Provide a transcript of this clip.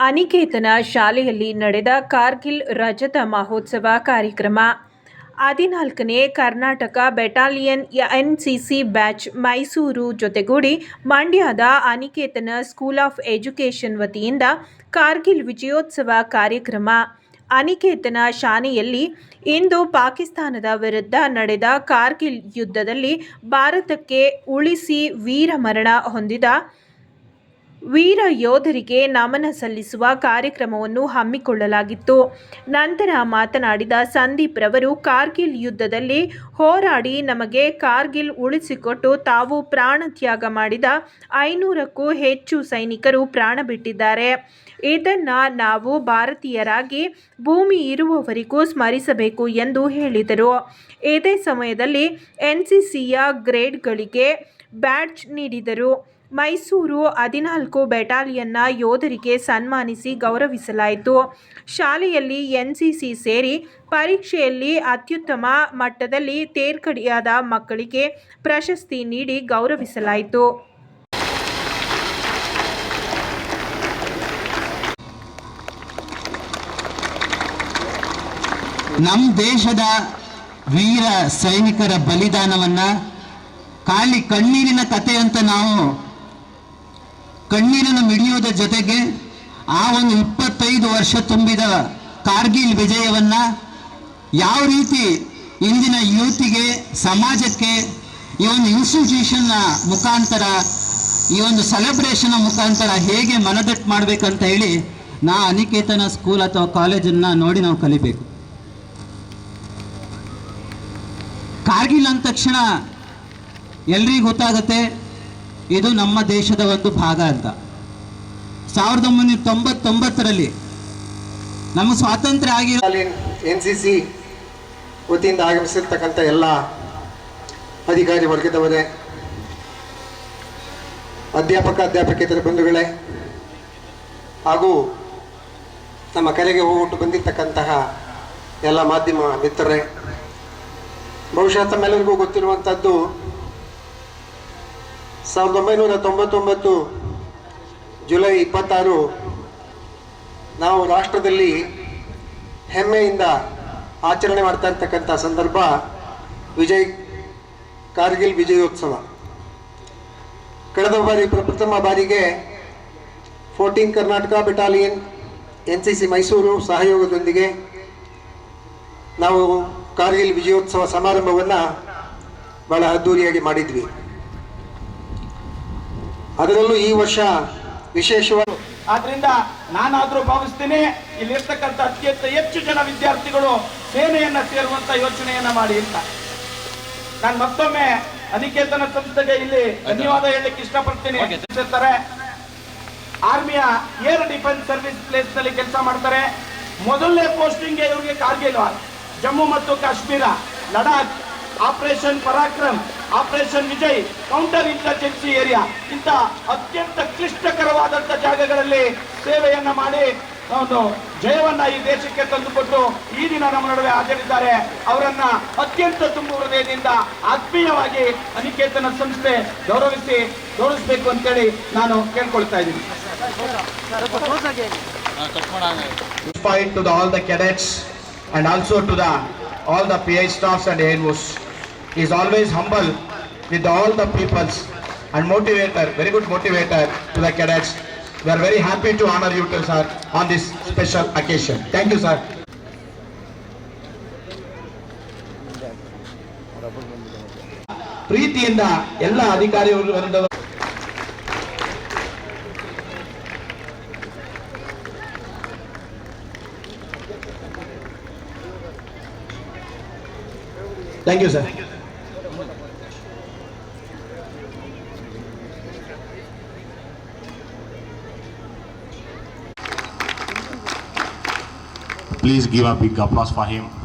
ಅನಿಕೇತನ ಶಾಲೆಯಲ್ಲಿ ನಡೆದ ಕಾರ್ಗಿಲ್ ರಜತ ಮಹೋತ್ಸವ ಕಾರ್ಯಕ್ರಮ. ಹದಿನಾಲ್ಕನೇ Karnataka battalion C batch Mysuru ಜೊತೆಗೂಡಿ ಮಂಡ್ಯದ ಅನಿಕೇತನ ಸ್ಕೂಲ್ ಆಫ್ ಎಜುಕೇಷನ್ ವತಿಯಿಂದ ಕಾರ್ಗಿಲ್ ವಿಜಯೋತ್ಸವ ಕಾರ್ಯಕ್ರಮ. ಅನಿಕೇತನ ಶಾಲೆಯಲ್ಲಿ ಇಂದು ಪಾಕಿಸ್ತಾನದ ವಿರುದ್ಧ ನಡೆದ ಕಾರ್ಗಿಲ್ ಯುದ್ಧದಲ್ಲಿ ಭಾರತಕ್ಕೆ ಉಳಿಸಿ ವೀರಮರಣ ಹೊಂದಿದ ವೀರ ಯೋಧರಿಗೆ ನಮನ ಸಲ್ಲಿಸುವ ಕಾರ್ಯಕ್ರಮವನ್ನು ಹಮ್ಮಿಕೊಳ್ಳಲಾಗಿತ್ತು. ನಂತರ ಮಾತನಾಡಿದ ಸಂದೀಪ್ ರವರು, ಕಾರ್ಗಿಲ್ ಯುದ್ಧದಲ್ಲಿ ಹೋರಾಡಿ ನಮಗೆ ಕಾರ್ಗಿಲ್ ಉಳಿಸಿಕೊಟ್ಟು ತಾವು ಪ್ರಾಣ ತ್ಯಾಗ ಮಾಡಿದ ಐನೂರಕ್ಕೂ ಹೆಚ್ಚು ಸೈನಿಕರು ಪ್ರಾಣ ಬಿಟ್ಟಿದ್ದಾರೆ. ಇದನ್ನು ನಾವು ಭಾರತೀಯರಾಗಿ ಭೂಮಿ ಇರುವವರಿಗೂ ಸ್ಮರಿಸಬೇಕು ಎಂದು ಹೇಳಿದರು. ಇದೇ ಸಮಯದಲ್ಲಿ ಎನ್ ಸಿ ಸಿಯ ಗ್ರೇಡ್ಗಳಿಗೆ ಬ್ಯಾಡ್ಜ್ ನೀಡಿದರು. ಮೈಸೂರು ಹದಿನಾಲ್ಕು ಬೆಟಾಲಿಯನ್ನ ಯೋಧರಿಗೆ ಸನ್ಮಾನಿಸಿ ಗೌರವಿಸಲಾಯಿತು. ಶಾಲೆಯಲ್ಲಿ ಎನ್ಸಿಸಿ ಸೇರಿ ಪರೀಕ್ಷೆಯಲ್ಲಿ ಅತ್ಯುತ್ತಮ ಮಟ್ಟದಲ್ಲಿ ತೇರ್ಗಡೆಯಾದ ಮಕ್ಕಳಿಗೆ ಪ್ರಶಸ್ತಿ ನೀಡಿ ಗೌರವಿಸಲಾಯಿತು. ನಮ್ಮ ದೇಶದ ವೀರ ಸೈನಿಕರ ಬಲಿದಾನವನ್ನ ಖಾಲಿ ಕಣ್ಣೀರಿನ ಕಥೆ ಅಂತ ನಾವು ಕಣ್ಣೀರನ್ನು ಮಿಡಿಯುವುದರ ಜೊತೆಗೆ ಆ ಒಂದು ಇಪ್ಪತ್ತೈದು ವರ್ಷ ತುಂಬಿದ ಕಾರ್ಗಿಲ್ ವಿಜಯವನ್ನ ಯಾವ ರೀತಿ ಇಂದಿನ ಯೂತಿಗೆ, ಸಮಾಜಕ್ಕೆ ಈ ಒಂದು ಇನ್ಸ್ಟಿಟ್ಯೂಷನ್ನ ಮುಖಾಂತರ, ಈ ಒಂದು ಸೆಲೆಬ್ರೇಷನ್ ಮುಖಾಂತರ ಹೇಗೆ ಮನದಟ್ಟು ಮಾಡಬೇಕಂತ ಹೇಳಿ ನಾ ಅನಿಕೇತನ ಸ್ಕೂಲ್ ಅಥವಾ ಕಾಲೇಜನ್ನು ನೋಡಿ ನಾವು ಕಲಿಬೇಕು. ಕಾರ್ಗಿಲ್ ಅಂದ ತಕ್ಷಣ ಎಲ್ರಿಗೂ ಗೊತ್ತಾಗುತ್ತೆ. ಇದು ನಮ್ಮ ದೇಶದ ಒಂದು ಭಾಗ ಅಂತ. ಸಾವಿರದ ಒಂಬೈನೂರ ತೊಂಬತ್ತೊಂಬತ್ತರಲ್ಲಿ ನಮ್ಮ ಸ್ವಾತಂತ್ರ್ಯ ಆಗಿ ಎನ್ ಸಿ ಸಿ ವತಿಯಿಂದ ಆಗಮಿಸಿರ್ತಕ್ಕಂಥ ಎಲ್ಲ ಅಧಿಕಾರಿ ವರ್ಗದವರೇ, ಅಧ್ಯಾಪಕ, ಅಧ್ಯಾಪಕೇತರ ಬಂಧುಗಳೇ, ಹಾಗೂ ನಮ್ಮ ಕರೆಗೆ ಹೋಗ್ಬಿಟ್ಟು ಬಂದಿರ್ತಕ್ಕಂತಹ ಎಲ್ಲ ಮಾಧ್ಯಮ ಮಿತ್ರರೇ, ಬಹುಶಃ ತಮ್ಮೆಲ್ಲರಿಗೂ ಗೊತ್ತಿರುವಂಥದ್ದು ಸಾವಿರದ ಒಂಬೈನೂರ ತೊಂಬತ್ತೊಂಬತ್ತು ಜುಲೈ ಇಪ್ಪತ್ತಾರು, ನಾವು ರಾಷ್ಟ್ರದಲ್ಲಿ ಹೆಮ್ಮೆಯಿಂದ ಆಚರಣೆ ಮಾಡ್ತಾ ಇರ್ತಕ್ಕಂಥ ಸಂದರ್ಭ ವಿಜಯ್ ಕಾರ್ಗಿಲ್ ವಿಜಯೋತ್ಸವ. ಕಳೆದ ಬಾರಿ ಪ್ರಪ್ರಥಮ ಬಾರಿಗೆ fourteen Karnataka battalion N C C Mysuru ಸಹಯೋಗದೊಂದಿಗೆ ನಾವು ಕಾರ್ಗಿಲ್ ವಿಜಯೋತ್ಸವ ಸಮಾರಂಭವನ್ನು ಬಹಳ ಅದ್ಧೂರಿಯಾಗಿ ಮಾಡಿದ್ವಿ. ಅದರಲ್ಲೂ ಈ ವರ್ಷ ವಿಶೇಷವಾಗಿ ಆದ್ರಿಂದ ನಾನಾದರೂ ಭಾವಿಸ್ತೀನಿ ಇಲ್ಲಿರ್ತಕ್ಕಂಥ ಅತ್ಯಂತ ಹೆಚ್ಚು ಜನ ವಿದ್ಯಾರ್ಥಿಗಳು ಸೇನೆಯನ್ನ ಸೇರುವಂತ ಯೋಚನೆಯನ್ನ ಮಾಡಿ ಅಂತ. ನಾನು ಮತ್ತೊಮ್ಮೆ ಅನಿಕೇತನ ಸಂಸ್ಥೆಗೆ ಇಲ್ಲಿ ಧನ್ಯವಾದ ಹೇಳಲಿಕ್ಕೆ ಇಷ್ಟಪಡ್ತೀನಿ. ಆರ್ಮಿಯ ಏರ್ ಡಿಫೆನ್ಸ್ ಸರ್ವಿಸ್ ಪ್ಲೇಸ್ನಲ್ಲಿ ಕೆಲಸ ಮಾಡ್ತಾರೆ. ಮೊದಲನೇ ಪೋಸ್ಟಿಂಗ್ ಇವರಿಗೆ ಕಾರ್ಗಿಲ್ ಜಮ್ಮು ಮತ್ತು Kashmir Ladakh operation Parakram operation Vijay counter insurgency area ಇಂತಹ ಅತ್ಯಂತ ಕ್ಲಿಷ್ಟಕರವಾದಂತ ಜಾಗಗಳಲ್ಲಿ ಸೇವೆಯನ್ನ ಮಾಡಿ ಒಂದು ಜಯವನ್ನ ಈ ದೇಶಕ್ಕೆ ತಂದುಕೊಟ್ಟು ಈ ದಿನ ನಮ್ಮ ನಡುವೆ ಹಾಜರಿದ್ದಾರೆ. ಅವರನ್ನ ಅತ್ಯಂತ ತುಂಬು ಹೃದಯದಿಂದ ಆತ್ಮೀಯವಾಗಿ ಅನಿಕೇತನ ಸಂಸ್ಥೆ ಗೌರವಿಸಿ ಗೌರವಿಸಬೇಕು ಅಂತೇಳಿ ನಾನು ಕೇಳ್ಕೊಳ್ತಾ ಇದ್ದೀನಿ. To the, all the cadets and also to the all the PI staffs and ANOs. He is always humble with all the peoples and motivator, very good motivator to the cadets. We are very happy to honor you, too, sir, on this special occasion. Thank you, sir. ಪ್ರೀತಿಯಿಂದ ಎಲ್ಲ ಅಧಿಕಾರಿ ವರ್ಗದವರು Thank you, Please give a big applause for him.